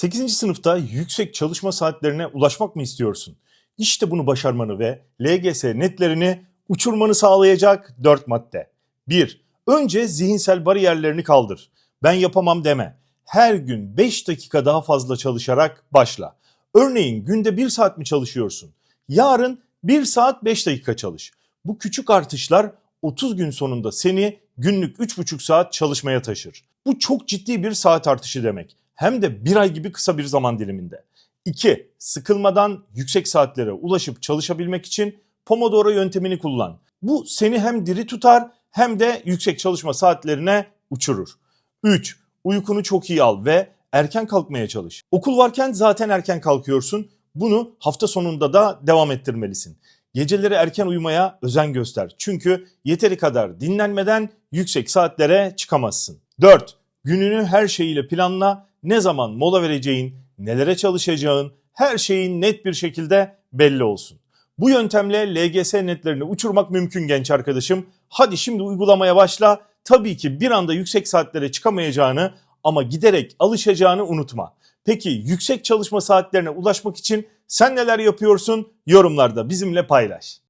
8. sınıfta yüksek çalışma saatlerine ulaşmak mı istiyorsun? İşte bunu başarmanı ve LGS netlerini uçurmanı sağlayacak 4 madde. 1. Önce zihinsel bariyerlerini kaldır. Ben yapamam deme. Her gün 5 dakika daha fazla çalışarak başla. Örneğin günde 1 saat mi çalışıyorsun? Yarın 1 saat 5 dakika çalış. Bu küçük artışlar 30 gün sonunda seni günlük 3,5 saat çalışmaya taşır. Bu çok ciddi bir saat artışı demek. Hem de bir ay gibi kısa bir zaman diliminde. 2. Sıkılmadan yüksek saatlere ulaşıp çalışabilmek için Pomodoro yöntemini kullan. Bu seni hem diri tutar hem de yüksek çalışma saatlerine uçurur. 3. Uykunu çok iyi al ve erken kalkmaya çalış. Okul varken zaten erken kalkıyorsun. Bunu hafta sonunda da devam ettirmelisin. Geceleri erken uyumaya özen göster. Çünkü yeteri kadar dinlenmeden yüksek saatlere çıkamazsın. 4. Gününü her şeyiyle planla. Ne zaman mola vereceğin, nelere çalışacağın, her şeyin net bir şekilde belli olsun. Bu yöntemle LGS netlerini uçurmak mümkün genç arkadaşım. Hadi şimdi uygulamaya başla. Tabii ki bir anda yüksek saatlere çıkamayacağını ama giderek alışacağını unutma. Peki yüksek çalışma saatlerine ulaşmak için sen neler yapıyorsun? Yorumlarda bizimle paylaş.